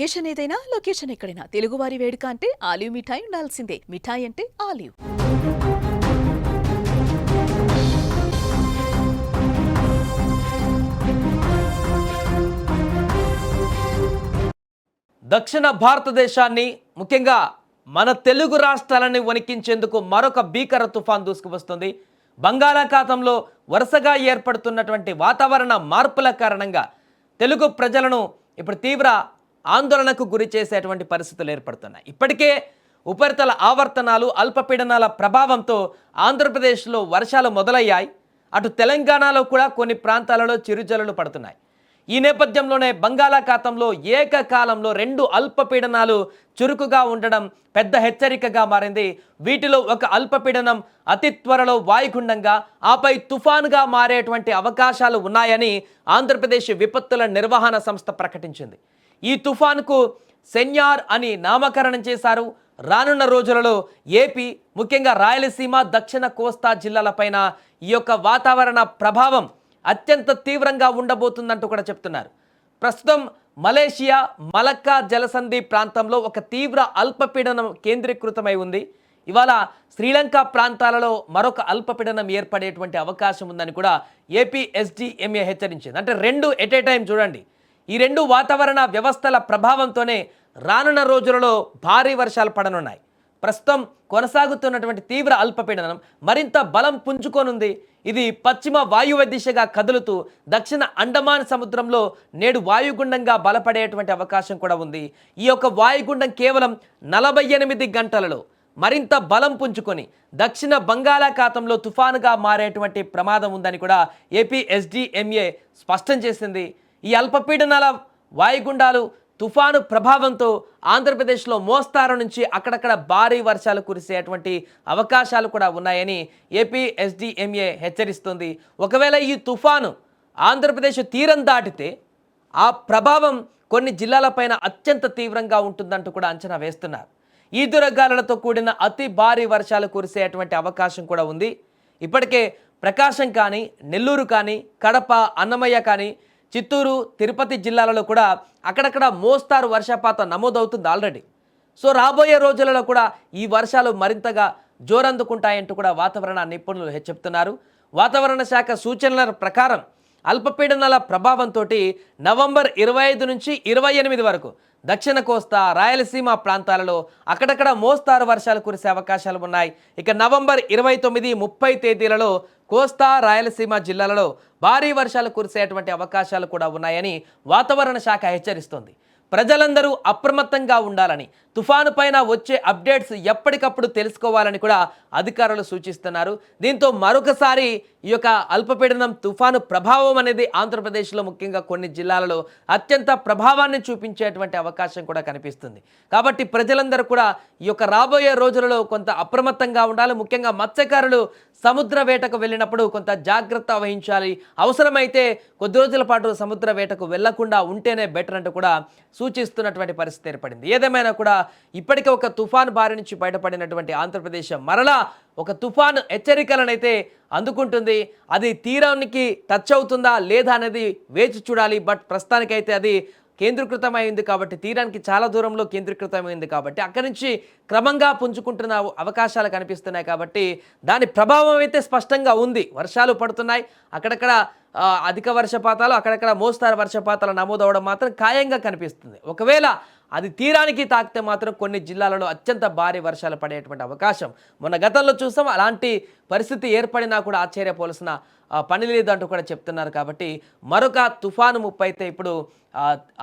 Location ఏదైనా location ఎక్కడైనా. తెలుగువారి వేడుక అంటే ఆలివ్ మిఠాయి ఉండాల్సిందే. మిఠాయి అంటే ఆలివ్. దక్షిణ భారతదేశాన్ని ముఖ్యంగా మన తెలుగు రాష్ట్రాలని వణికించేందుకు మరొక భీకర తుఫాన్ దూసుకువస్తుంది. బంగాళాఖాతంలో వరుసగా ఏర్పడుతున్నటువంటి వాతావరణ మార్పుల కారణంగా తెలుగు ప్రజలను ఇప్పుడు తీవ్ర ఆందోళనకు గురి చేసేటువంటి పరిస్థితులు ఏర్పడుతున్నాయి. ఇప్పటికే ఉపరితల ఆవర్తనాలు అల్పపీడనాల ప్రభావంతో ఆంధ్రప్రదేశ్లో వర్షాలు మొదలయ్యాయి. అటు తెలంగాణలో కూడా కొన్ని ప్రాంతాలలో చిరుజల్లులు పడుతున్నాయి. ఈ నేపథ్యంలోనే బంగాళాఖాతంలో ఏకకాలంలో రెండు అల్పపీడనాలు చురుకుగా ఉండడం పెద్ద హెచ్చరికగా మారింది. వీటిలో ఒక అల్పపీడనం అతి త్వరలో వాయుగుండంగా ఆపై తుఫానుగా మారేటువంటి అవకాశాలు ఉన్నాయని ఆంధ్రప్రదేశ్ విపత్తుల నిర్వహణ సంస్థ ప్రకటించింది. ఈ తుఫాన్కు సెన్యార్ అని నామకరణం చేశారు. రానున్న రోజులలో ఏపీ ముఖ్యంగా రాయలసీమ దక్షిణ కోస్తా జిల్లాలపైన ఈ యొక్క వాతావరణ ప్రభావం అత్యంత తీవ్రంగా ఉండబోతుందంటూ కూడా చెప్తున్నారు. ప్రస్తుతం మలేషియా మలక్కా జలసంధి ప్రాంతంలో ఒక తీవ్ర అల్పపీడనం కేంద్రీకృతమై ఉంది. ఇవాళ శ్రీలంక ప్రాంతాలలో మరొక అల్పపీడనం ఏర్పడేటువంటి అవకాశం ఉందని కూడా ఏపీ ఎస్డిఎంఏ హెచ్చరించింది. అంటే రెండు ఎట్ ఏ టైం చూడండి. ఈ రెండు వాతావరణ వ్యవస్థల ప్రభావంతోనే రానున్న రోజులలో భారీ వర్షాలు పడనున్నాయి. ప్రస్తుతం కొనసాగుతున్నటువంటి తీవ్ర అల్పపీడనం మరింత బలం పుంజుకోనుంది. ఇది పశ్చిమ వాయువ్య దిశగా కదులుతూ దక్షిణ అండమాన్ సముద్రంలో నేడు వాయుగుండంగా బలపడేటువంటి అవకాశం కూడా ఉంది. ఈ యొక్క వాయుగుండం కేవలం నలభై ఎనిమిది గంటలలో మరింత బలం పుంజుకొని దక్షిణ బంగాళాఖాతంలో తుఫానుగా మారేటువంటి ప్రమాదం ఉందని కూడా ఏపీ ఎస్డిఎంఏ స్పష్టం చేసింది. ఈ అల్పపీడనాల వాయుగుండాలు తుఫాను ప్రభావంతో ఆంధ్రప్రదేశ్లో మోస్తారు నుంచి అక్కడక్కడ భారీ వర్షాలు కురిసేటువంటి అవకాశాలు కూడా ఉన్నాయని ఏపీ ఎస్డిఎంఏ హెచ్చరిస్తుంది. ఒకవేళ ఈ తుఫాను ఆంధ్రప్రదేశ్ తీరం దాటితే ఆ ప్రభావం కొన్ని జిల్లాలపైన అత్యంత తీవ్రంగా ఉంటుందంటూ కూడా అంచనా వేస్తున్నారు. ఈదురగాలులతో కూడిన అతి భారీ వర్షాలు కురిసేటువంటి అవకాశం కూడా ఉంది. ఇప్పటికే ప్రకాశం కానీ నెల్లూరు కానీ కడప అన్నమయ్య కానీ చిత్తూరు తిరుపతి జిల్లాలలో కూడా అక్కడక్కడ మోస్తారు వర్షపాతం నమోదవుతుంది ఆల్రెడీ. సో రాబోయే రోజులలో కూడా ఈ వర్షాలు మరింతగా జోరందుకుంటాయంటూ కూడా వాతావరణ నిపుణులు చెప్తున్నారు వాతావరణ శాఖ సూచనల ప్రకారం అల్పపీడనాల ప్రభావంతో నవంబర్ ఇరవై ఐదు నుంచి ఇరవై ఎనిమిది వరకు దక్షిణ కోస్తా రాయలసీమ ప్రాంతాలలో అక్కడక్కడ మోస్తారు వర్షాలు కురిసే అవకాశాలు ఉన్నాయి. ఇక నవంబర్ ఇరవై తొమ్మిది ముప్పై తేదీలలో కోస్తా రాయలసీమ జిల్లాలలో భారీ వర్షాలు కురిసేటువంటి అవకాశాలు కూడా ఉన్నాయని వాతావరణ శాఖ హెచ్చరిస్తోంది. ప్రజలందరూ అప్రమత్తంగా ఉండాలని తుఫాను పైన వచ్చే అప్డేట్స్ ఎప్పటికప్పుడు తెలుసుకోవాలని కూడా అధికారులు సూచిస్తున్నారు. దీంతో మరొకసారి ఈ యొక్క అల్పపీడనం తుఫాను ప్రభావం అనేది ఆంధ్రప్రదేశ్లో ముఖ్యంగా కొన్ని జిల్లాలలో అత్యంత ప్రభావాన్ని చూపించేటువంటి అవకాశం కూడా కనిపిస్తుంది. కాబట్టి ప్రజలందరూ కూడా ఈ యొక్క రాబోయే రోజులలో కొంత అప్రమత్తంగా ఉండాలి. ముఖ్యంగా మత్స్యకారులు సముద్ర వేటకు వెళ్ళినప్పుడు కొంత జాగ్రత్త వహించాలి. అవసరమైతే కొద్ది రోజుల పాటు సముద్ర వేటకు వెళ్ళకుండా ఉంటేనే బెటర్ అంటూ కూడా సూచిస్తున్నటువంటి పరిస్థితి ఏర్పడింది. ఏదేమైనా కూడా ఇప్పటికే ఒక తుఫాన్ బారి నుంచి బయటపడినటువంటి ఆంధ్రప్రదేశ్ మరలా ఒక తుఫాన్ హెచ్చరికలనైతే అందుకుంటుంది. అది తీరానికి టచ్ అవుతుందా లేదా అనేది వేచి చూడాలి. బట్ ప్రస్తుతానికైతే అది కేంద్రీకృతమైంది కాబట్టి తీరానికి చాలా దూరంలో కేంద్రీకృతమైంది కాబట్టి అక్కడి నుంచి క్రమంగా పుంజుకుంటున్న అవకాశాలు కనిపిస్తున్నాయి కాబట్టి దాని ప్రభావం అయితే స్పష్టంగా ఉంది. వర్షాలు పడుతున్నాయి. అక్కడక్కడ అధిక వర్షపాతాలు అక్కడక్కడ మోస్తారు వర్షపాతాలు నమోదవడం మాత్రం ఖాయంగా కనిపిస్తుంది. ఒకవేళ అది తీరానికి తాకితే మాత్రం కొన్ని జిల్లాలలో అత్యంత భారీ వర్షాలు పడేటువంటి అవకాశం. మొన్న గతంలో చూసాం అలాంటి పరిస్థితి ఏర్పడినా కూడా ఆశ్చర్యపోలసిన పని లేదంటూ కూడా చెప్తున్నారు కాబట్టి మరొక తుఫాను ముప్పు అయితే ఇప్పుడు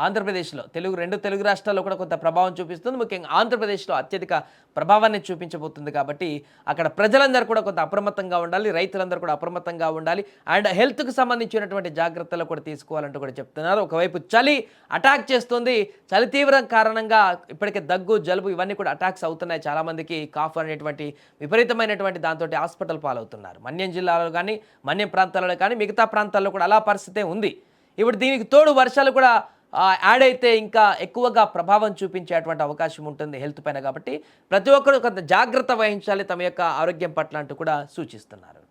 ఆంధ్రప్రదేశ్లో తెలుగు రెండు తెలుగు రాష్ట్రాల్లో కూడా కొంత ప్రభావం చూపిస్తుంది. ముఖ్యంగా ఆంధ్రప్రదేశ్లో అత్యధిక ప్రభావాన్ని చూపించబోతుంది కాబట్టి అక్కడ ప్రజలందరూ కూడా కొంత అప్రమత్తంగా ఉండాలి రైతులందరూ కూడా అప్రమత్తంగా ఉండాలి. అండ్ హెల్త్కి సంబంధించినటువంటి జాగ్రత్తలు కూడా తీసుకోవాలంటూ కూడా చెప్తున్నారు. ఒకవైపు చలి అటాక్ చేస్తుంది. చలి తీవ్రం కారణంగా ఇప్పటికే దగ్గు జలుబు ఇవన్నీ కూడా అటాక్స్ అవుతున్నాయి. చాలామందికి కాఫ్ అనేటువంటి విపరీతమైనటువంటి దాంతో హాస్పిటల్ పాలవుతున్నారు. మన్యం జిల్లాలో కానీ మన్యం ప్రాంతాల్లో కానీ మిగతా ప్రాంతాల్లో కూడా అలా పరిస్థితే ఉంది. ఇప్పుడు దీనికి తోడు వర్షాలు కూడా యాడ్ అయితే ఇంకా ఎక్కువగా ప్రభావం చూపించేటువంటి అవకాశం ఉంటుంది హెల్త్ పైన కాబట్టి. ప్రతి ఒక్కరూ కొంత జాగ్రత్త వహించాలి తమ యొక్క ఆరోగ్యం పట్ల అంటూ కూడా సూచిస్తున్నారు.